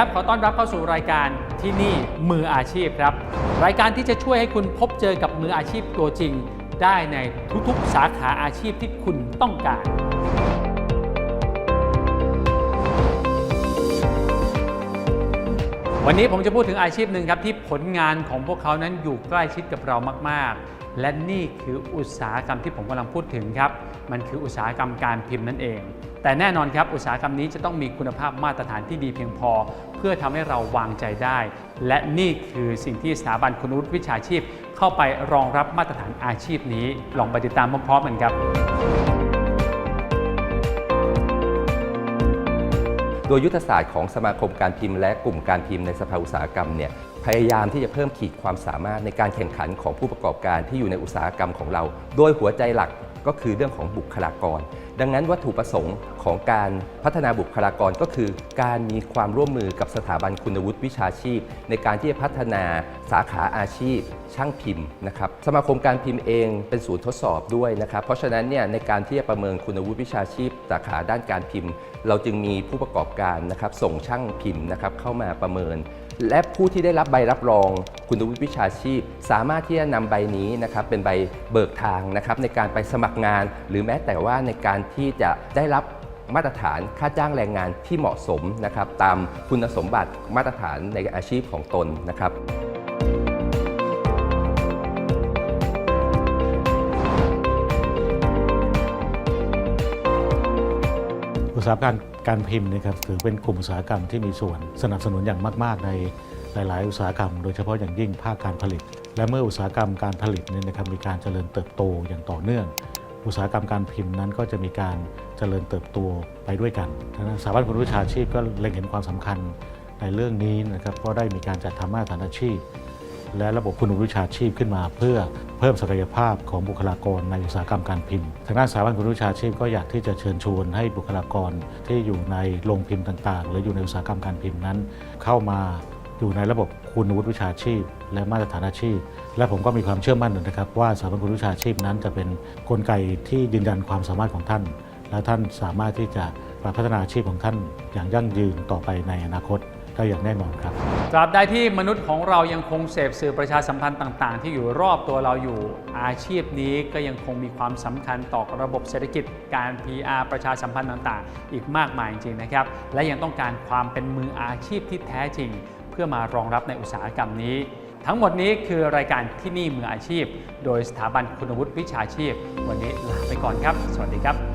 ครับ ขอต้อนรับเข้าสู่รายการที่นี่มืออาชีพครับ รายการที่จะช่วยให้คุณพบเจอกับมืออาชีพตัวจริง ได้ในทุกๆ สาขาอาชีพที่คุณต้องการ วันนี้ผมจะพูดถึงอาชีพหนึ่งครับ ที่ผลงานของพวกเขานั้นอยู่ใกล้ชิดกับเรามาก ๆ และนี่คืออุตสาหกรรมที่ผมกำลังพูดถึงครับ มันคืออุตสาหกรรมการพิมพ์นั่นเอง แต่แน่นอนครับอุตสาหกรรมนี้จะต้องมีคุณภาพมาตรฐานที่ดีเพียงพอ เพื่อทำให้เราวางใจได้ และนี่คือสิ่งที่สถาบันคุณวุฒิวิชาชีพ เข้าไปรองรับมาตรฐานอาชีพนี้ลองไปติดตามพร้อมๆกันครับโดยยุทธศาสตร์ของสมาคมการพิมพ์และกลุ่มการพิมพ์ในสภาอุตสาหกรรมเนี่ยพยายามที่จะเพิ่มขีดความสามารถในการแข่งขันของผู้ประกอบการที่อยู่ในอุตสาหกรรมของเรา โดยหัวใจหลักก็คือเรื่องของบุคลากร ดังนั้นวัตถุประสงค์ของการพัฒนาบุคลากรก็คือ การมีความร่วมมือกับสถาบันคุณวุฒิวิชาชีพ ในการที่จะพัฒนาสาขาอาชีพ ช่างพิมพ์นะครับสมาคมการพิมพ์เองเป็นศูนย์ทดสอบด้วยนะครับ เพราะฉะนั้นเนี่ยในการที่จะประเมินคุณวุฒิวิชาชีพ สาขาด้านการพิมพ์ เราจึงมีผู้ประกอบการนะครับส่งช่างพิมพ์นะครับเข้ามาประเมิน และผู้ที่ได้รับใบรับรองคุณวุฒิวิชาชีพ สามารถที่จะนำใบนี้นะครับเป็นใบเบิกทางนะครับในการไปสมัครงาน หรือแม้แต่ว่าในการที่จะได้รับมาตรฐานค่าจ้างแรงงานที่เหมาะสมนะครับตามคุณสมบัติมาตรฐานในอาชีพของตนนะครับอุตสาหกรรมการพิมพ์นะครับถือเป็นกลุ่มอุตสาหกรรมที่มีส่วนสนับสนุนอย่างมาก ๆ ใน หลาย ๆ อุตสาหกรรม โดยเฉพาะอย่างยิ่งภาคการผลิต และเมื่ออุตสาหกรรมการผลิตเนี่ยนะครับมีการเจริญเติบโตอย่างต่อเนื่อง อุตสาหกรรมการพิมพ์นั้นก็จะมีการเจริญเติบโตไปด้วยกันดังนั้นสถาบันคุณวิชาชีพก็เล็งเห็นความสำคัญในเรื่องนี้นะครับก็ได้มีการจัดทำมาตรฐานอาชีพ และระบบคุณวิชาชีพขึ้นมา เพื่อเพิ่มศักยภาพของบุคลากรในอุตสาหกรรมการพิมพ์ ทางด้านสถาบันคุณวิชาชีพก็อยากที่จะเชิญชวนให้บุคลากรที่อยู่ในโรงพิมพ์ต่าง ๆ หรืออยู่ในอุตสาหกรรมการพิมพ์นั้น เข้ามา อยู่ในระบบคุณวุฒิวิชาชีพ และมาตรฐานอาชีพ และผมก็มีความเชื่อมั่นนะครับ ว่าสถาบันคุณวิชาชีพนั้นจะเป็นกลไกที่ยืนยันความสามารถของท่าน และท่านสามารถที่จะพัฒนาอาชีพของท่านอย่างยั่งยืนต่อไปในอนาคตได้อย่างแน่นอนครับตราบใดที่มนุษย์ของเรายังคงเสพสื่อประชาสัมพันธ์ต่างๆ ที่อยู่รอบตัวเราอยู่อาชีพนี้ก็ยังคงมีความสำคัญต่อระบบเศรษฐกิจการ PR ประชาสัมพันธ์ต่างๆ อีกมากมายจริงๆนะครับ และยังต้องการความเป็นมืออาชีพที่แท้จริง เพื่อมารองรับในอุตสาหกรรมนี้ ทั้งหมดนี้คือรายการที่นี่มืออาชีพ โดยสถาบันคุณวุฒิวิชาชีพ วันนี้ลาไปก่อนครับ สวัสดีครับ